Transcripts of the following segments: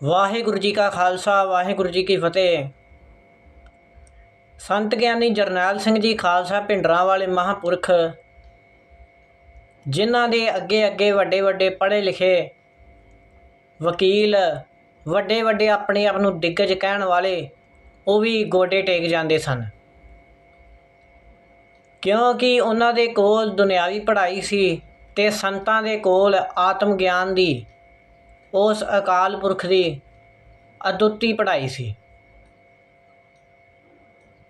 ਵਾਹਿਗੁਰੂ ਜੀ ਕਾ ਖਾਲਸਾ, ਵਾਹਿਗੁਰੂ ਜੀ ਕੀ ਫਤਿਹ। ਸੰਤ ਗਿਆਨੀ ਜਰਨੈਲ ਸਿੰਘ ਜੀ ਖਾਲਸਾ ਭਿੰਡਰਾਂ ਵਾਲੇ ਮਹਾਪੁਰਖ, ਜਿਨ੍ਹਾਂ ਦੇ ਅੱਗੇ ਅੱਗੇ ਵੱਡੇ ਵੱਡੇ ਪੜ੍ਹੇ ਲਿਖੇ ਵਕੀਲ ਵੱਡੇ ਵੱਡੇ ਆਪਣੇ ਆਪ ਨੂੰ ਦਿੱਗਜ ਕਹਿਣ ਵਾਲੇ, ਉਹ ਵੀ ਗੋਡੇ ਟੇਕ ਜਾਂਦੇ ਸਨ। ਕਿਉਂਕਿ ਉਹਨਾਂ ਦੇ ਕੋਲ ਦੁਨਿਆਵੀ ਪੜ੍ਹਾਈ ਸੀ ਤੇ ਸੰਤਾਂ ਦੇ ਕੋਲ ਆਤਮ ਗਿਆਨ ਦੀ ਉਸ ਅਕਾਲ ਪੁਰਖ ਦੀ ਅਦੁੱਤੀ ਪੜ੍ਹਾਈ ਸੀ।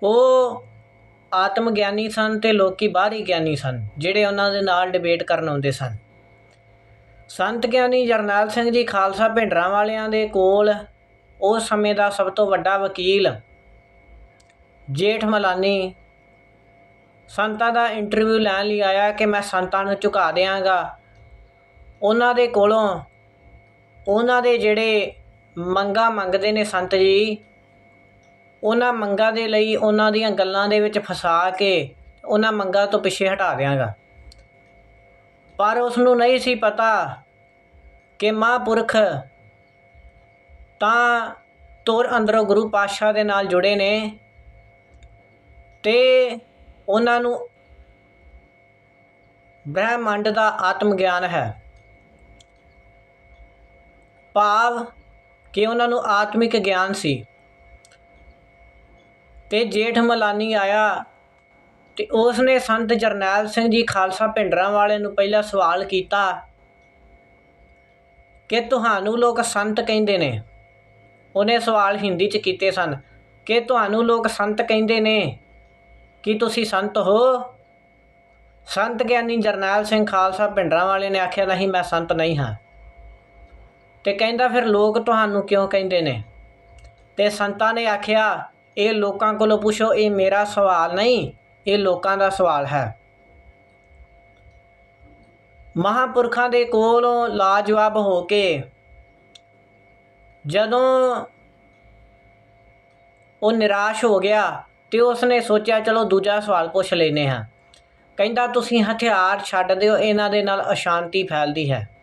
ਉਹ ਆਤਮ ਗਿਆਨੀ ਸਨ ਤੇ ਲੋਕੀ ਬਾਹਰੀ ਗਿਆਨੀ ਸਨ, ਜਿਹੜੇ ਉਹਨਾਂ ਦੇ ਨਾਲ ਡਿਬੇਟ ਕਰਨ ਆਉਂਦੇ ਸਨ। ਸੰਤ ਗਿਆਨੀ ਜਰਨੈਲ ਸਿੰਘ ਜੀ ਖਾਲਸਾ ਭਿੰਡਰਾਂ ਵਾਲਿਆਂ ਦੇ ਕੋਲ ਉਸ ਸਮੇਂ ਦਾ ਸਭ ਤੋਂ ਵੱਡਾ ਵਕੀਲ ਜੇਠ ਮਲਾਨੀ ਸੰਤਾਂ ਦਾ ਇੰਟਰਵਿਊ ਲੈਣ ਲਈ ਆਇਆ ਕਿ ਮੈਂ ਸੰਤਾਂ ਨੂੰ ਝੁਕਾ ਦਿਆਂਗਾ। ਉਹਨਾਂ ਦੇ ਕੋਲੋਂ ਉਹਨਾਂ ਦੇ ਜਿਹੜੇ ਮੰਗਾ ਮੰਗਦੇ ਨੇ ਸੰਤ ਜੀ, ਉਹਨਾਂ ਮੰਗਾਂ ਦੇ ਲਈ ਉਹਨਾਂ ਦੀਆਂ ਗੱਲਾਂ ਦੇ ਵਿੱਚ ਫਸਾ ਕੇ ਉਹਨਾਂ ਮੰਗਾਂ ਤੋਂ ਪਿੱਛੇ ਹਟਾ ਦਿਆਂਗਾ। ਪਰ ਉਸ ਨੂੰ ਨਹੀਂ ਸੀ ਪਤਾ ਕਿ ਮਹਾਂਪੁਰਖ ਤਾਂ ਤੁਰ ਅੰਦਰੋਂ ਗੁਰੂ ਪਾਤਸ਼ਾਹ ਦੇ ਨਾਲ ਜੁੜੇ ਨੇ ਤੇ ਉਹਨਾਂ ਨੂੰ ਬ੍ਰਹਿਮੰਡ ਦਾ ਆਤਮ ਗਿਆਨ ਹੈ। ਭਾਵ ਕਿ ਉਹਨਾਂ ਨੂੰ ਆਤਮਿਕ ਗਿਆਨ ਸੀ। ਤੇ ਜੇਠ ਮਲਾਨੀ ਆਇਆ ਤੇ ਉਸ ਨੇ ਸੰਤ ਜਰਨੈਲ ਸਿੰਘ ਜੀ ਖਾਲਸਾ ਭਿੰਡਰਾਂ ਵਾਲੇ ਨੂੰ ਪਹਿਲਾ ਸਵਾਲ ਕੀਤਾ ਕਿ ਤੁਹਾਨੂੰ ਲੋਕ ਸੰਤ ਕਹਿੰਦੇ ਨੇ? ਉਹਨੇ ਸਵਾਲ ਹਿੰਦੀ ਚ ਕੀਤੇ ਸਨ। ਕਿ ਤੁਹਾਨੂੰ ਲੋਕ ਸੰਤ ਕਹਿੰਦੇ ਨੇ ਕੀ ਤੁਸੀਂ ਸੰਤ ਹੋ? ਸੰਤ ਗਿਆਨੀ ਜਰਨੈਲ ਸਿੰਘ ਖਾਲਸਾ ਭਿੰਡਰਾਂ ਵਾਲੇ ਨੇ ਆਖਿਆ, ਨਹੀਂ, ਮੈਂ ਸੰਤ ਨਹੀਂ ਹਾਂ। ਤੇ ਕਹਿੰਦਾ ਫਿਰ ਲੋਕ ਤੁਹਾਨੂੰ ਕਿਉਂ ਕਹਿੰਦੇ ਨੇ? ਤੇ ਸੰਤਾਂ ਨੇ ਆਖਿਆ, ਇਹ ਲੋਕਾਂ ਕੋਲੋਂ ਪੁੱਛੋ, ਇਹ ਮੇਰਾ ਸਵਾਲ ਨਹੀਂ, ਇਹ ਲੋਕਾਂ ਦਾ ਸਵਾਲ ਹੈ। ਮਹਾਪੁਰਖਾਂ ਦੇ ਕੋਲੋਂ ਲਾਜਵਾਬ ਹੋ ਕੇ ਜਦੋਂ ਉਹ ਨਿਰਾਸ਼ ਹੋ ਗਿਆ ਤੇ ਉਸਨੇ ਸੋਚਿਆ, ਚਲੋ ਦੂਜਾ ਸਵਾਲ ਪੁੱਛ ਲੈਨੇ ਹਾਂ। ਕਹਿੰਦਾ, ਤੁਸੀਂ ਹਥਿਆਰ ਛੱਡ ਦਿਓ, ਇਹਨਾਂ ਦੇ ਨਾਲ ਅਸ਼ਾਂਤੀ ਫੈਲਦੀ ਹੈ।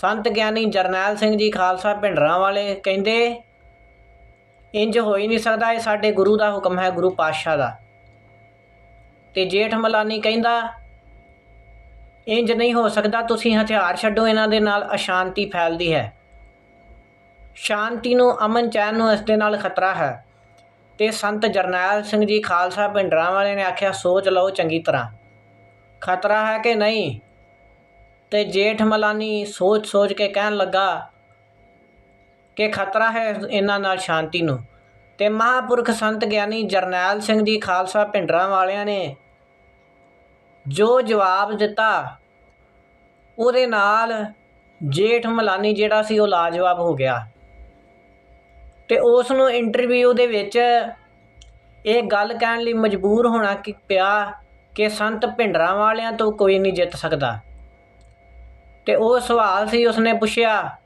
ਸੰਤ ਗਿਆਨੀ ਜਰਨੈਲ ਸਿੰਘ ਜੀ ਖਾਲਸਾ ਭਿੰਡਰਾਂ ਵਾਲੇ ਕਹਿੰਦੇ, ਇੰਜ ਹੋ ਹੀ ਨਹੀਂ ਸਕਦਾ, ਇਹ ਸਾਡੇ ਗੁਰੂ ਦਾ ਹੁਕਮ ਹੈ, ਗੁਰੂ ਪਾਤਸ਼ਾਹ ਦਾ। ਤੇ ਜੇਠ ਮਲਾਨੀ ਕਹਿੰਦਾ, ਇੰਜ ਨਹੀਂ ਹੋ ਸਕਦਾ, ਤੁਸੀਂ ਹਥਿਆਰ ਛੱਡੋ, ਇਹਨਾਂ ਦੇ ਨਾਲ ਅਸ਼ਾਂਤੀ ਫੈਲਦੀ ਹੈ। ਸ਼ਾਂਤੀ ਨੂੰ, ਅਮਨ ਚੈਨ ਨੂੰ ਇਸ ਦੇ ਨਾਲ ਖਤਰਾ ਹੈ। ਤੇ ਸੰਤ ਜਰਨੈਲ ਸਿੰਘ ਜੀ ਖਾਲਸਾ ਭਿੰਡਰਾਂ ਵਾਲੇ ਨੇ ਆਖਿਆ, ਸੋਚ ਲਓ ਚੰਗੀ ਤਰ੍ਹਾਂ। ਖਤਰਾ ਹੈ ਕਿ ਨਹੀਂ? ਤੇ ਜੇਠ ਮਲਾਨੀ ਸੋਚ ਸੋਚ ਕੇ ਕਹਿਣ ਲੱਗਾ ਕਿ ਖਤਰਾ ਹੈ ਇਹਨਾਂ ਨਾਲ ਸ਼ਾਂਤੀ ਨੂੰ। ਤੇ ਮਹਾਪੁਰਖ ਸੰਤ ਗਿਆਨੀ ਜਰਨੈਲ ਸਿੰਘ ਜੀ ਖਾਲਸਾ ਭਿੰਡਰਾਂ ਵਾਲਿਆਂ ਨੇ ਜੋ ਜਵਾਬ ਦਿੱਤਾ, ਉਹਦੇ ਨਾਲ ਜੇਠ ਮਲਾਨੀ ਜਿਹੜਾ ਸੀ ਉਹ ਲਾਜਵਾਬ ਹੋ ਗਿਆ। ਤੇ ਉਸ ਨੂੰ ਇੰਟਰਵਿਊ ਦੇ ਵਿੱਚ ਇਹ ਗੱਲ ਕਹਿਣ ਲਈ ਮਜਬੂਰ ਹੋਣਾ ਕਿ ਪਿਆ ਕਿ ਸੰਤ ਭਿੰਡਰਾਂ ਵਾਲਿਆਂ ਤੋਂ ਕੋਈ ਨਹੀਂ ਜਿੱਤ ਸਕਦਾ। ਤੇ ਉਹ ਸਵਾਲ ਸੀ ਉਸਨੇ ਪੁੱਛਿਆ,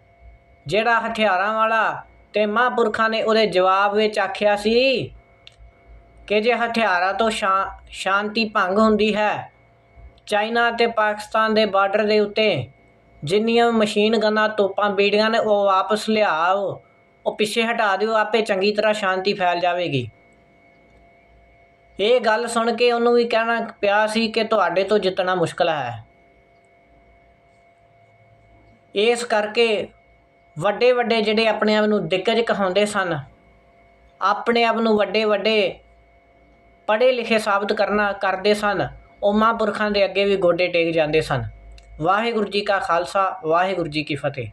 ਜਿਹੜਾ ਹਥਿਆਰਾਂ ਵਾਲਾ ਤੇ ਮਹਾਂਪੁਰਖਾਂ ਨੇ ਉਹਦੇ ਜਵਾਬ ਵਿੱਚ ਆਖਿਆ ਸੀ ਕਿ ਜੇ ਹਥਿਆਰਾਂ ਤੋਂ ਸ਼ਾ- ਸ਼ਾਂਤੀ ਭੰਗ ਹੁੰਦੀ ਹੈ, ਚਾਈਨਾ ਤੇ ਪਾਕਿਸਤਾਨ ਦੇ ਬਾਰਡਰ ਦੇ ਉੱਤੇ ਜਿੰਨੀਆਂ ਮਸ਼ੀਨ ਗਨਾਂ ਤੋਪਾਂ ਬੀੜੀਆਂ ਨੇ ਉਹ ਵਾਪਸ ਲਿਆਓ, ਉਹ ਪਿੱਛੇ ਹਟਾ ਦਿਓ, ਆਪੇ ਚੰਗੀ ਤਰ੍ਹਾਂ ਸ਼ਾਂਤੀ ਫੈਲ ਜਾਵੇਗੀ। ਇਹ ਗੱਲ ਸੁਣ ਕੇ ਉਹਨੂੰ ਵੀ ਕਹਿਣਾ ਪਿਆ ਸੀ ਕਿ ਤੁਹਾਡੇ ਤੋਂ ਜਿੱਤਣਾ ਮੁਸ਼ਕਲ ਹੈ। ਇਸ ਕਰਕੇ ਵੱਡੇ ਵੱਡੇ ਜਿਹੜੇ ਆਪਣੇ ਆਪ ਨੂੰ ਦਿੱਗਜ ਕਹਾਉਂਦੇ ਸਨ, ਆਪਣੇ ਆਪ ਨੂੰ ਵੱਡੇ ਵੱਡੇ ਪੜ੍ਹੇ ਲਿਖੇ ਸਾਬਤ ਕਰਨਾ ਕਰਦੇ ਸਨ, ਉਹ ਮਹਾਂਪੁਰਖਾਂ ਦੇ ਅੱਗੇ ਵੀ ਗੋਡੇ ਟੇਕ ਜਾਂਦੇ ਸਨ। ਵਾਹਿਗੁਰੂ ਜੀ ਕਾ ਖਾਲਸਾ, ਵਾਹਿਗੁਰੂ ਜੀ ਕੀ ਫਤਿਹ।